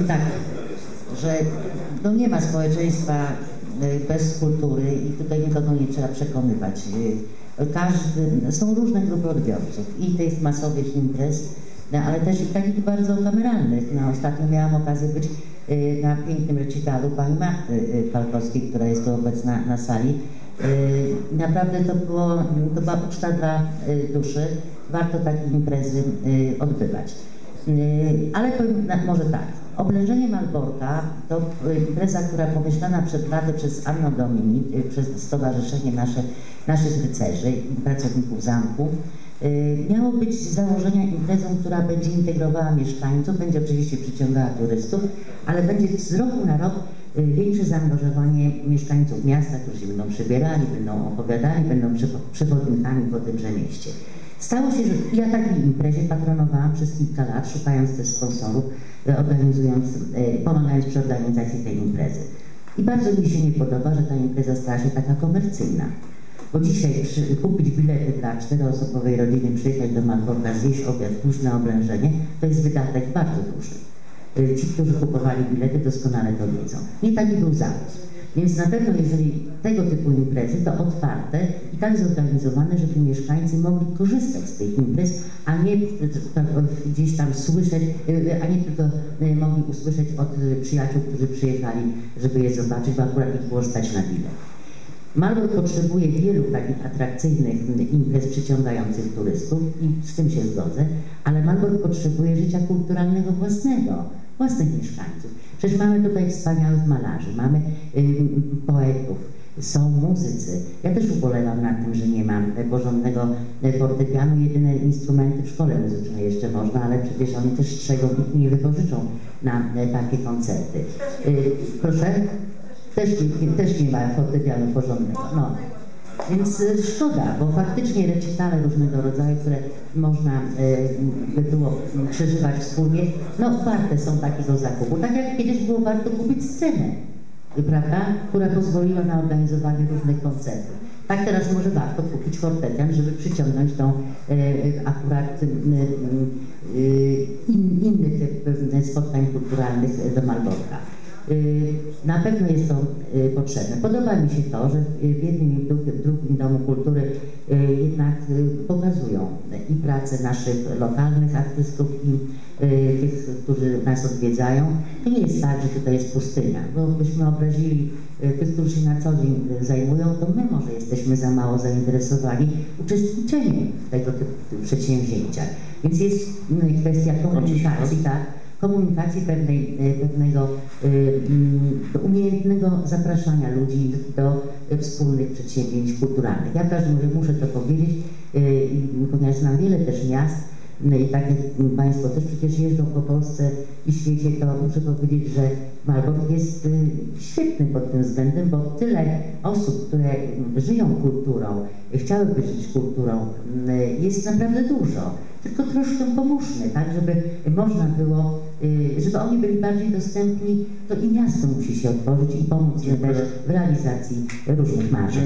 powiem tak, że no nie ma społeczeństwa y, bez kultury i tutaj nikogo nie trzeba przekonywać. Y, Każdy, są różne grupy odbiorców i tych masowych imprez, no, ale też i takich bardzo kameralnych. No, ostatnio miałam okazję być y, na pięknym recitalu pani Marty Palkowskiej, która jest tu obecna na sali. Naprawdę to, było, to była uczta dla duszy. Warto takie imprezy odbywać. Ale powiem może tak, oblężenie Malborka to impreza, która pomyślana przed laty przez Anno Domini, y, przez Stowarzyszenie nasze, naszych rycerzy i pracowników zamku. y, Miało być z założenia imprezą, która będzie integrowała mieszkańców, będzie oczywiście przyciągała turystów, ale będzie z roku na rok y, większe zaangażowanie mieszkańców miasta, którzy będą przybierali, będą opowiadali, będą przewo- przewodnikami po tymże mieście. Stało się, że ja takiej imprezie patronowałam przez kilka lat, szukając też sponsorów, organizując, e, pomagając przy organizacji tej imprezy. I bardzo mi się nie podoba, że ta impreza stała się taka komercyjna. Bo dzisiaj przy, kupić bilety dla czteroosobowej rodziny, przyjechać do Malborka, zjeść obiad, pójść na oblężenie, to jest wydatek bardzo duży. Y, Ci, którzy kupowali bilety, doskonale to wiedzą. Nie taki był zamysł. Więc na pewno, jeżeli tego typu imprezy, to otwarte i tak zorganizowane, żeby mieszkańcy mogli korzystać z tych imprez, a nie gdzieś tam słyszeć, y, a nie tylko y, mogli usłyszeć od przyjaciół, którzy przyjechali, żeby je zobaczyć, bo akurat ich było stać na bilet. Malbork potrzebuje wielu takich atrakcyjnych imprez przyciągających turystów i z tym się zgodzę, ale Malbork potrzebuje życia kulturalnego własnego, własnych mieszkańców. Przecież mamy tutaj wspaniałych malarzy, mamy ym, poetów, są muzycy. Ja też ubolewam nad tym, że nie mam e, porządnego e, fortepianu. Jedyne instrumenty w szkole muzycznej jeszcze można, ale przecież oni też strzegą i nie wypożyczą na e, takie koncerty. Y, Proszę? Też, też nie ma fortepianu porządnego. No. Więc y, szkoda, bo faktycznie recitale różnego rodzaju, które można y, by było przeżywać wspólnie, no warte są takiego zakupu. Tak jak kiedyś było warto kupić scenę, prawda, która pozwoliła na organizowanie różnych koncertów. Tak teraz może warto kupić fortepian, żeby przyciągnąć tą y, akurat y, in, inny typ y, spotkań kulturalnych do Malborka. Y, Na pewno jest to y, potrzebne. Podoba mi się to, że w jednym i w drugim, drugim Domu Kultury y, jednak pokazują i pracę naszych lokalnych artystów i tych, którzy nas odwiedzają. To nie jest tak, że tutaj jest pustynia, bo byśmy obrazili tych, którzy się na co dzień zajmują, to my może jesteśmy za mało zainteresowani uczestniczeniem w tego typu przedsięwzięciach. Więc jest mm, kwestia komunikacji, tak? Komunikacji pewnej, e, pewnego e, mm, umiejętnego zapraszania ludzi do e, wspólnych przedsięwzięć kulturalnych. Ja w każdym razie muszę to powiedzieć, ponieważ znam wiele też miast, no i tak jak Państwo też przecież jeżdżą po Polsce i świecie, to muszę powiedzieć, że Malbork jest świetny pod tym względem, bo tyle osób, które żyją kulturą, chciałyby żyć kulturą, jest naprawdę dużo. Tylko troszkę pomóżmy, tak, żeby można było, y, żeby oni byli bardziej dostępni, to i miasto musi się otworzyć i pomóc im też w realizacji różnych marzeń.